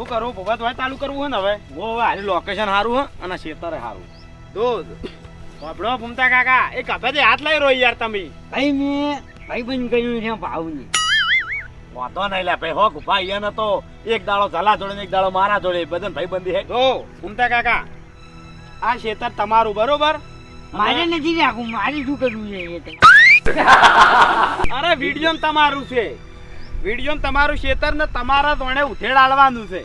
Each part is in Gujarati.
શું કરું? ભૂપત ભાઈ ચાલુ કરવું હે ને હવે? હું હવે હારી લોકેશન સારું હે અને ખેતરે સારું દો બાપડો ભૂમતા કાકા એ કપેથી હાથ લઈ રહ્યો યાર તમે. ભાઈ મેં ભાઈ બન ગયું છે ભાવની. વાંધો નહીં લે ભાઈ હો ભાઈ એને તો એક દાડો ઝલા જોડે ને એક દાડો મારા જોડે બધા ભાઈ બંધી હે. ઓ ભૂમતા કાકા આ ખેતર તમારું બરોબર? મારે નથી રાખવું મારે શું કરવું છે અરે વીડિયો તમારું છે. વીડિયો તમારું ખેતર ને તમારા તોણે ઉથેડાડવાનું છે.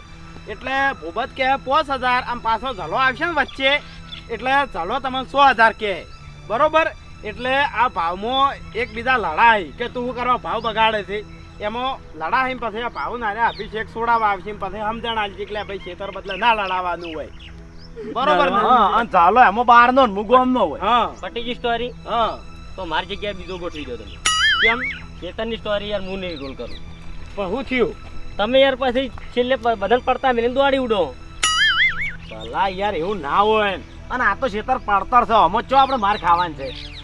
એટલે ભૂપત કે પાંચ હજાર આમ પાછો ઝલો આવશે ને વચ્ચે? એટલે ઝલો તમને સો હજાર કે બરોબર? એટલે આ ભાવમાં એકબીજા લડાઈ કે તું શું કરવા ભાવ બગાડે છે. એમાં લડાઈ પછી આ ભાવ નારે અભિષેક છોડાવવા આવશે પછી સમજણ આવી કે ભાઈ ખેતર બદલે ના લડાવવાનું હોય. બરોબર ને? હા ચાલો એમાં બાર નો મુગોમ નો હોય. હા. પટી ગઈ સ્ટોરી હા. તો મારી જગ્યાએ બીજો ગોઠવી દો તમે. કેમ? ચેતનની સ્ટોરી યાર હું નહીં રોલ કરું. પણ શું થયું? તમે યાર પછી છેલ્લે બદલ પડતા મેં દોડી ઉડો. ભલા યાર એવું ના હોય. અને આ તો ખેતર પડતર છે. અમે ચો આપણે માર ખાવાનું છે?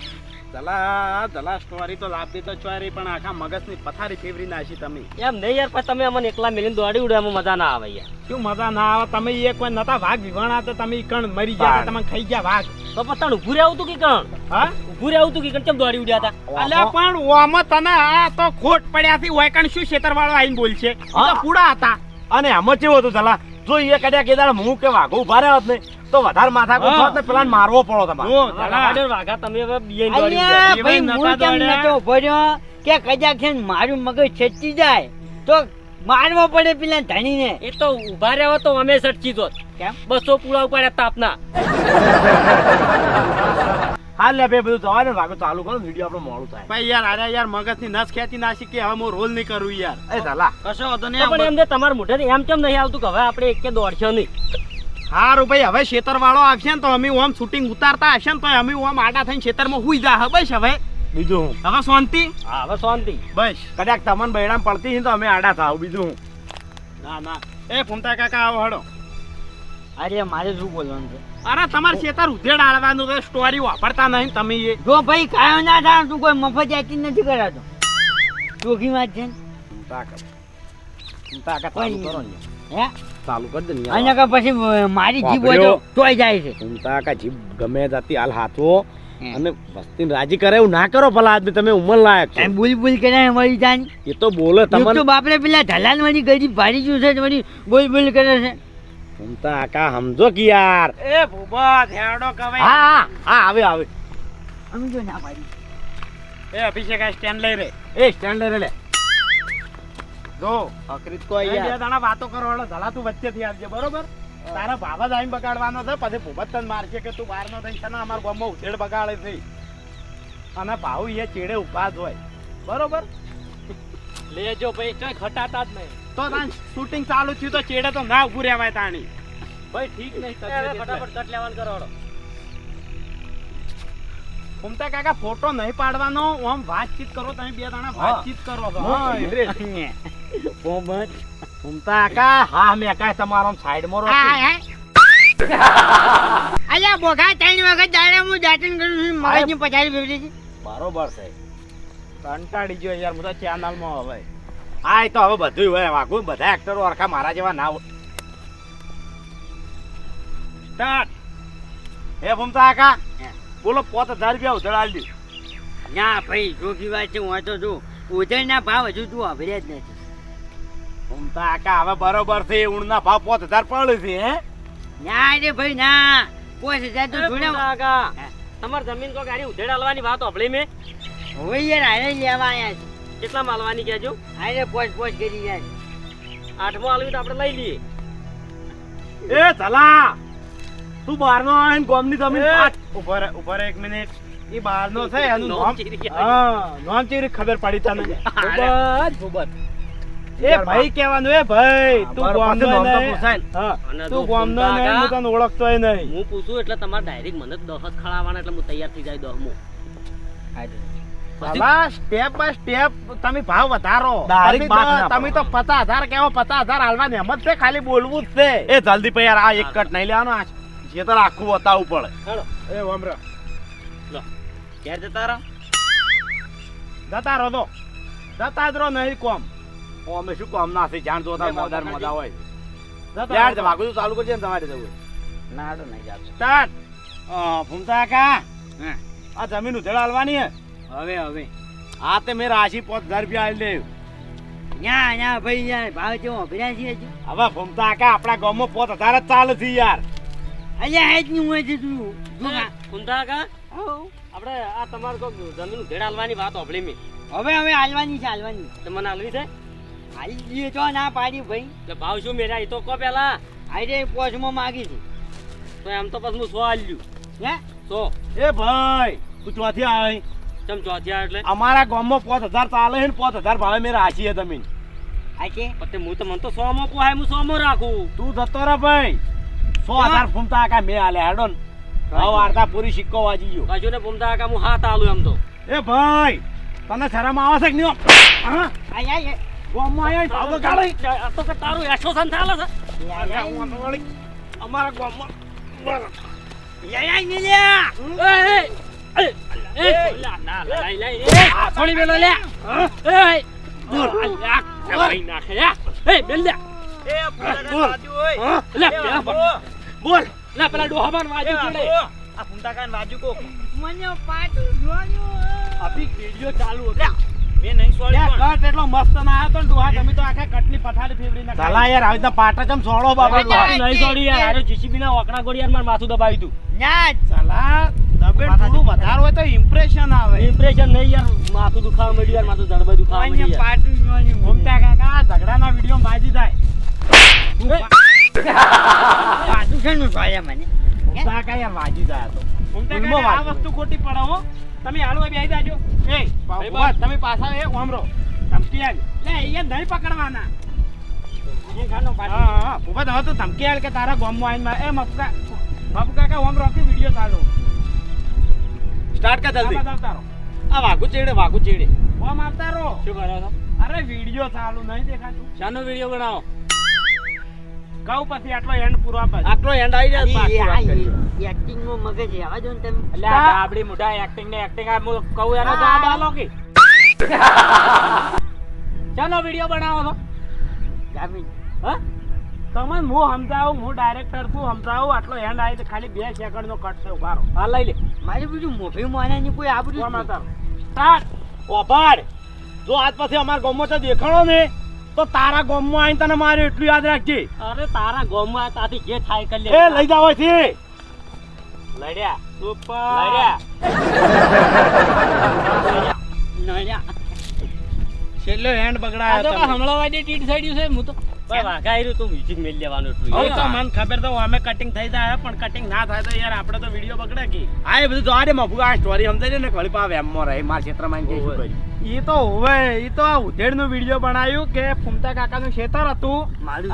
દલા ધલા સ્ટોરી તો લાભી તો ચોરી પણ આખા મગજની પથારી ફેવરી નાખી તમે. એમ નહીં યાર તમે અમને એકલા મેલીને દોડી ઉડો મજા ના આવે યાર. શું મજા ના આવે? તમે એક કોઈ નતા વાઘ વિવાણા તો તમે કણ મરી ગયા તમે ખાઈ ગયા વાઘ. તો પછી તાણ ઊભું રહેવું તું કે કણ? હા? ઊભું રહેવું તું કે કણ? કેમ દોડી ઉડ્યા હતા? અલ્યા પણ ઓમાં તને આ તો ખોટ પડ્યા થી કણ શું ખેતર વાળો આઈને બોલશે? તો પૂડા હતા. અને આમાં કેવો હતું ચલા જો એ કદાચ કે દાડે હું કે વાઘો ઊભા રહ્યા ને તો વધારે માથા. હોત ને પેલા મારવો પડો તમારે. વાઘા તમે હવે ભાઈ મૂળ કેમ દોડ્યા. ઊભો રહ્યો કે કદાચ છે મારું મગજ છેચી જાય તો મારવો પડે પેલા ધણીને એ તો ઊભા રહ્યો તો અમે સટકી જોત કેમ? બસો પુળા ઉપાડ્યા તાપના હા લે ભાઈ બધું જવા ને વાઘો ચાલુ કરો વીડિયો આપણો મોડું થાય. ભાઈ યાર અરે યાર મગજની નસ ખેંચી નાખી કે હવે હું રોલ નહીં કરું યાર. એ ધલા કશો વાંધો તો પણ એમ જે તમારા મોઢેથી એમ કેમ નહીં આવતું કે હવે આપણે એકે દોડશો નહીં? હારું ભાઈ હવે ખેતર વાળો આવશે ને તો અમે ઓમ શૂટિંગ ઉતારતા હશે ને તો અમે ઓમ આડા થઈને ખેતરમાં હુઈ જા બસ હવે. બીજું હું? હવે શાંતિ? હા હવે શાંતિ. બસ. કદાચ તમને બૈરામ પડતી તો અમે આડા થાવ બીજું હું? ના ના. એ ફૂમતા કાકા આવો હડો. અરે મારે શું બોલવાનું છે? અરે તમારે ખેતર ઉધેડ આડવાનું તો સ્ટોરી વાપરતા નહીં તમે એ. જો ભાઈ કાયો ના થાય તું કોઈ મફત યાકી નથી કરાતો. ચોખી વાત છે હે ચાલુ કરી દે ને કે પછી મારી જીભ હોય તોય જાય છે. કા જીભ ગમે જાતી હાલ હાથવો અને વસ્તીને રાજી કરે એવું ના કરો ભલા આદમી તમે ઉંમર લાયક છો. એમ બોલ બોલ કરે મળી જાય એ તો બોલે એક તો બાપરે પેલા ઢલાન વાળી ગરીબ ભારી ગયું છે વળી બોલ બોલ કરે છે? ચિંતા આકા સમજો કે યાર એ ભૂપત હેડો કવે હા હા આવે આવે સમજો ના પાડી એ અભિષેક આ સ્ટેન્ડ લઈ રે એ સ્ટેન્ડ લઈ લે જો અકૃત બે દાણા વાતો કરો હળો ધલા તું વચ્ચેથી આવજે બરોબર? તારા બાબા જ બગાડવાનો છે પછી ભૂબત તને મારશે કે તું બહાર નો થઈને છે ને? અમારા ગામમાં ઉધેડ બગાડે છે. અને ભાવ એ ચેડે ઊભા જ હોય. બરોબર? લેજો ભાઈ ચોય ખટાતા જ નહીં. તો તાન શૂટિંગ ચાલુ થયું તો ચેડે તો ના ઉભું રહેવાય તાણી. ભાઈ ઠીક નહીં ફટાફટ કટ લેવાનું કરો હળો. કાકા ફોટો નહીં પાડવાનો આમ વાતચીત કરો તમે બે દાણા વાતચીત કરો છો હા, હા. પોપટ કા હા. મે કાય તમારો સાઈડ રહો અલ્યા બોગા ત્રણ વખત દાડા હું દાટન કરું છું મગજની પછાડી બેઠી છે. બરોબર છે. કંટાળી ગયો યાર હું તો ચેનલમાં હવે. હા એ તો હવે બધું હોય વાગું બધા એક્ટરો અરખા મારા જેવા ના હોય. સ્ટાર્ટ હે ભૂમતા કાકા બોલો પોત હજાર રૂપિયા ઉધડાલ દી. ના ભાઈ જોખી વાત છે હું તો જો ઉધેરના ભાવ હજુ તું અભર્યા જ નથી. ભૂમતા કાકા હવે બરોબર છે ઊણના ભાવ પોત હજાર પડે છે હે? ના રે ભાઈ ના. પોત હજાર તો જોડે કાકા તમારી જમીન કો ગાડી ઉધેડ હાલવાની વાત હોભળી મેં. હોય યાર હારે લેવા આયા છે. કેટલા માલવાની કહેજો? હારે પોચ પોચ કરી જાય. આઠમો આલવી તો આપણે લઈ લઈએ. એ ચલા! તું બહાર નો આવીને ગોમની જમીન ઉપર ઉપર એક મિનિટ. એ બહાર છે એનું નામ હા નામ ચેવી ખબર પડી તને. એ ભાઈ કહેવાનું એ ભાઈ તું પાસે ગામનો નામ તો નહીં. પૂછાય. ને. હા અને તું જો નહીં હું તને ઓળખતોય નહીં. હું પૂછું એટલે તમારે ડાયરેક્ટ મને જ ખળાવવાના એટલે હું તૈયાર થઈ જાય દહમો. ભલા સ્ટેપ બાય સ્ટેપ તમે ભાવ વધારો. તમે તો- તો પચાસ હજાર કેવો પચાસ હજાર હાલવાની એમ જ છે ખાલી બોલવું જ છે. એ જલ્દી ભાઈ યાર આ એક કટ નહીં લેવાનો આ. જે તારે આખું બતાવવું પડે. હેડો એ વમરા. ઘેર જતા રહો? જતા રહો તો. જતા જ રહો નહીં કોમ. અમે શું કામ ના થઈ જાણ જોતા મોદાર મોદા હોય. યાર વાગુ ચાલુ કરજે ને તમારે જવું હોય. ના હાડો નહીં સ્ટાર્ટ. કા આ જમીન ઉધેડ હાલવાની હે. હવે હવે. આ તે મેં રાશી પાંચ હજાર રૂપિયા આલી દે ન્યા ન્યા ભાઈ ન્યા ભાવ જેવો અભિરાજ છે હવે ભૂમતા કા આપણા ગામમાં પાંચ હજાર જ ચાલે છે યાર. અહીંયા હેજનું હોય છે તું. તું આકા કા આવો. આપણે આ તમારે કોક જમીન ઉધેડ હાલવાની વાત હોભળી મેં. હવે હવે હાલવાની છે હાલવાની તો મને હાલવી છે? હાલી દઈએ તો ના પાડી ભાઈ. તો ભાવ શું મેરા? એ તો કહો પેલા. આઈ પોચમાં માગી છે. તો એમ તો પછી હું સો હાલ્યું હે? સો. એ ભાઈ તું ચોથી આવી ચમ ચોથિયા એટલે. અમારા ગામમાં પાંચ હજાર ચાલે છે ને પાંચ હજાર ભાવે મેં રાખી છે જમીન. પછી હું તો મને તો સો માં પોહાય હું સો માં રાખું. તું જતો રે ભાઈ. સો હજાર ફૂમતા આકા મેં આલે હેડો ને. હવે વાર્તા પૂરી સિક્કો વાજી ગયો. કશું ને ફૂમતા આકા હું હાથ આલું એમ તો. એ ભાઈ તને શરમ આવે છે કે નહીં? હા? આય આય ગામમાં આયા ભાવ કાઢે આ તો કે તારું એસો સન થાલે છે અમારા ગામમાં. યાય આય એ એ એ એ લા ના લઈ લઈ એ લે એ બોલ લે બોલ લે પેલા ડોહાબાન વાજુ જોડે આ ફૂંટા કાન બાજુ કો મને પાટું જોડ્યું અભી વિડિયો ચાલુ હતો મેં નહીં સોળી કટ એટલો મસ્ત ના આવ્યો તો ડોહા તમે તો આખા કટની પથારી ફેવડી ના સાલા યાર આવી તો પાટા ચમ સોળો બાબા. નહીં સોળી યાર અરે જીસીબી ના ઓકણા ગોળી યાર માર માથું દબાવી દઉં ન્યા સાલા દબે થોડું વધારે હોય તો ઇમ્પ્રેશન આવે. ઇમ્પ્રેશન નહીં યાર માથું દુખાવા મળ્યું યાર માથું જડબે દુખાવા મળ્યું જોડ્યું ઘૂમતા કાકા ઝઘડાના વીડિયો માજી થાય. પાટું છે નું જોડ્યા મને? ઘૂમતા કા યાર વાજી જાય તો. ઘૂમતા કાકા આ વસ્તુ ખોટી પડે હો. તમે બે બેહી જાજો. એ ભાઈ બસ. તમે પાછા એ ઓમરો ધમકી આલ. લે અહીંયા નહીં પકડવાના. હા હા ભૂપત હવે તો ધમકી આવે કે તારા ગામમાં આવીને એ મપકા બાપુ કાકા ઓમ રોકી વીડિયો ચાલુ. સ્ટાર્ટ કર આ જલ્દી આ વાગુ ચેડે વાગુ ચેડે. ઓમ આવતા રહો. શું કરો છો? અરે વીડિયો ચાલુ નહીં દેખાતું. શાનો વિડિયો બનાવો? કહું પછી આટલો એન્ડ પૂરો આપે આટલો એન્ડ આવી જાય પાછી એક્ટિંગ નો મગજ આવા જો ને તમે. એટલે આ ડાબડી મુઢા એક્ટિંગ ને એક્ટિંગ આ હું કહું એનો તો આલો કે? શાનો વિડિયો બનાવો છો? ગામી હા? તમે હું સમજાવું હું ડાયરેક્ટર છું સમજાવું આટલો એન્ડ આવી તો ખાલી બે સેકન્ડ નો કટ છે ઉભારો હા લઈ લે. મારી બીજું મોભી ની કોઈ આ બધું તાર! ઓભાડ જો આજ પછી અમારા ગામમાં તો દેખાણો ને તો તારા ગામમાં આવીને તને મારે એટલું યાદ રાખજે. અરે તારા ગોમમાં તાથી જે થાય કરી લે. એ લઈ જાવ છે લડ્યા. સુપર. લડ્યા. લડ્યા. છેલ્લો હેન્ડ બગડાયો તો હમણાં હમણાં ટીટ સાઈડ્યું છે હું તો વાઘાયરું તું મ્યુઝિક મેલ લેવાનું એટલું હવે તો મને ખબર તો અમે કટિંગ થઈ જાય પણ કટિંગ ના થાય તો યાર આપણે તો વીડિયો બગડે કે. હા એ બધું જોવા દે મફુ આ સ્ટોરી સમજાય ને ઘડી પા વેમમાં રહે મારા ક્ષેત્રમાં કે શું કર્યું એ તો હવે એ તો આ ઉધેડનું વીડિયો બનાવ્યું કે ફૂમતા કાકાનું ખેતર હતું.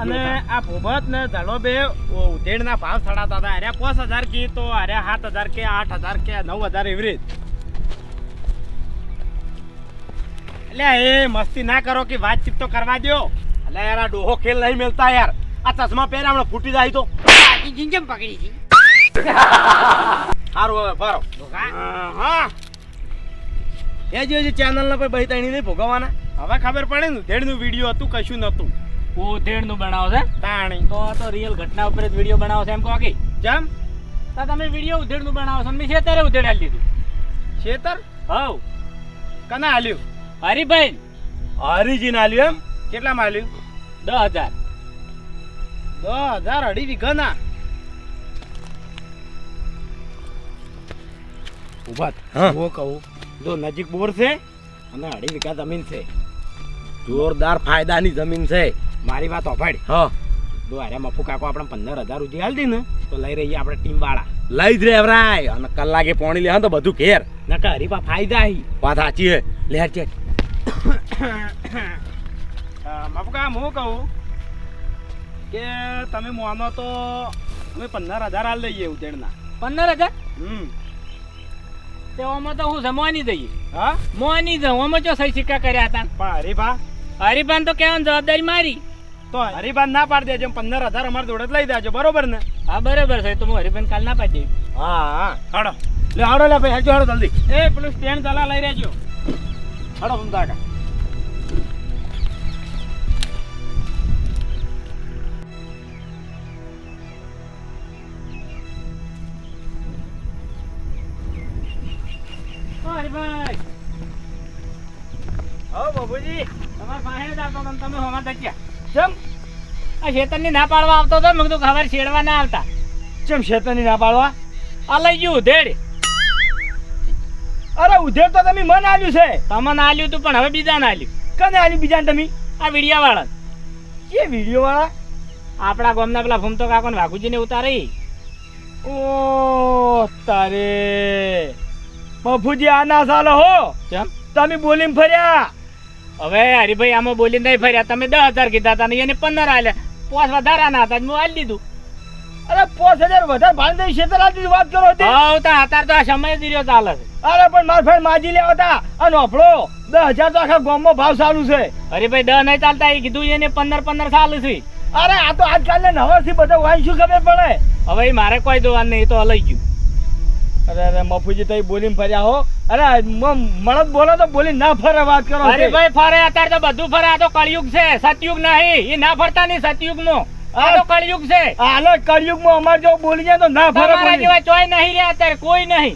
અને આ ભૂભત ને ધડો બે ઉધેડ ના ભાવ ચડાતા હતા. અરે પાંચ હજાર કી તો અરે સાત હજાર કે આઠ હજાર કે નવ હજાર એવી રીત. એટલે એ મસ્તી ના કરો કે વાતચીત તો કરવા દો એટલે યાર આ ડોહો ખેલ નહીં મળતા યાર. આ ચશ્મા પહેરે હમણાં ફૂટી જાય તો. પાટી જીંજમ પકડી છી? સારું હવે ભરો હા એ જે જે ચેનલ ના પર બહી તણી નહીં ભોગવવાના. હવે ખબર પડે ને ધેડનું વીડિયો હતું કશું નતું ઉધેડનું બનાવશે તાણી. તો આ તો રિયલ ઘટના ઉપર જ વીડિયો બનાવશે એમ કહો કે. જેમ? તો તમે વીડિયો ઉધેડનું બનાવો છો મેં ત્યારે ઉધેડ આલી દીધું શેતર હવ. કના આલ્યું? હરિભાઈ. હરિજી ને આલ્યું એમ? કેટલામાં માલ્યું દસ હજાર. દસ હજાર અઢી વીઘા ના ઊભા હું. કહું. જો નજીક બોર છે અને અઢી વીઘા જમીન છે. જોરદાર ફાયદાની જમીન છે. મારી વાત અભાડી. હા. જો અરે મફુ કાકો આપણે પંદર હજાર સુધી હાલ ને તો લઈ રહીએ આપણે ટીમ વાળા લઈ જ રેવરાય અને કલાકે પોણી લે તો બધું ઘેર. નકા હરીફા ફાયદા હી. વાત સાચી હે. લેર ચેટ મફુ હું કહું કે તમે મોનો તો અમે પંદર હજાર હાલ લઈએ ઉજ્જૈનના પંદર હજાર? હમ. તેવામાં તો હું જમવાની જઈએ હા? મોની આમાં ચો સહી સિક્કા કર્યા હતા? પણ હરીભા? હરીભાન તો કહેવાની જવાબદારી મારી. તો હરિભાન ના પાડી દેજો પંદર હજાર અમારે જોડે જ લઈ દેજો બરોબર ને? હા બરોબર છે. તો હું હરીભાન કાલ ના પાડી દઉં હા હા. હાડો. લે હાડો લે ભાઈ હાજો હાડો જલ્દી. એ પેલું સ્ટેન્ડ ચલા લઈ રહેજો. હાડો ફમતા કાકા બાબુજી તમારા પાસે જ આવતો હતો તમે હોમાં તચ્યા ચમ આ શેતરની ના પાડવા આવતો હતો મેં કીધું ખબર છેડવા ના આવતા. ચમ શેતરની ના પાડવા? આ લઈ ગયું ઉધેડ. અરે ઉધેર તો તમે મન આલ્યું છે. તમને આલ્યું તું પણ હવે બીજા આલ્યું. કને આલ્યું બીજા તમે? આ વિડિયા વાળા કે વીડિયો વાળા આપણા ગામના પેલા ફૂમતો કાકો ને વાઘુજીને ઉતારી. ઓ તારે. મફુજી આના સાલ હો. તમે બોલીને ફર્યા. હવે હરીભાઈ આમાં બોલી નહીં ફર્યા. તમે દસ હજાર કીધા હતા ને એને પંદર આલ્યા પોસ વધારાના હતા હું આલી દીધું. અરે પાંચ હજાર વધારે ભાઈ શેતરાજી વાત કરો હતી હવ તો અત્યારે તો આ સમય દીર્યો ચાલે છે. અરે પણ મારા ફ્રેન્ડ માજી લેવા હતા. અને ઓફળો દસ હજાર તો આખા ગામમાં ભાવ સારું છે. હરીભાઈ દસ નહીં ચાલતા એ કીધું એને પંદર પંદર સારું છે. અરે આ તો આજકાલના નવાથી બધા વાંચ શું ખબર પડે? હવે મારે કોઈ જોવાનું નહીં તો હલાઈ ગયું. અરે અરે મફુજી તઈ બોલીને ફર્યા હો. અરે મળદ બોલો તો બોલી ના ફરે વાત કરો અરે ભાઈ ફરે અત્યારે તો બધું ફરે. આ તો કળિયુગ છે સતયુગ નહીં. એ ના ફરતા નહીં સતયુગ નો આ તો કળિયુગ છે. આનો કળિયુગમાં અમાર જો બોલી જાય તો ના ફરે તમારા જેવા ચોય નહીં રહ્યા અત્યારે કોઈ નહીં.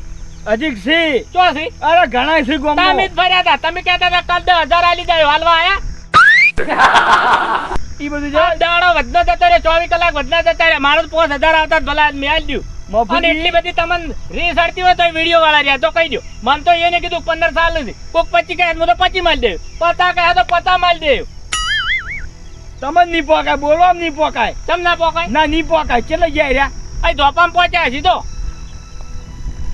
હજી સી ચોસી અરે ઘણા સી તમે ગામમાં જ ફર્યા હતા. તમે કહેતા હતા કાલ દસ હજાર આલી જાય હાલવા આયા? ઈ બધું જાય દાડો વધના જતા રે ચોવીસ કલાક વધના જતા રે મારો તો પાંચ હજાર આવતા ભલા મેં આલી દ્યું અને એટલી બધી તમને રીસ અડતી હોય તો વીડિયો વાળા રહ્યા. તો કહી દો મને તો એને કીધું પંદર સાલ નથી. કોક પચી કહે તો પચી માલ દેવ પતા કહે તો પતા માલ દેવ તમને નહીં પોકાય બોલવા નહીં પોકાય. તમ ના પોકાય? ના નહીં પોકાય. કેટલે જાય રહ્યા? અહીં ધોપામાં પહોંચ્યા સીધો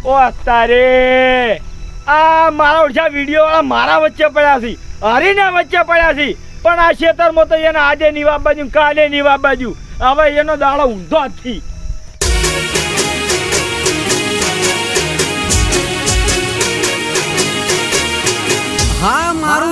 ઓ તારે! આ મારા ઓછા વીડિયો વાળા મારા વચ્ચે પડ્યા છે. હરીના વચ્ચે પડ્યા છે. પણ આ ખેતરમાં તો એના આજે નીવા બાજુ કાલે નીવા બાજુ. હવે એનો દાડો ઊંધો જ થી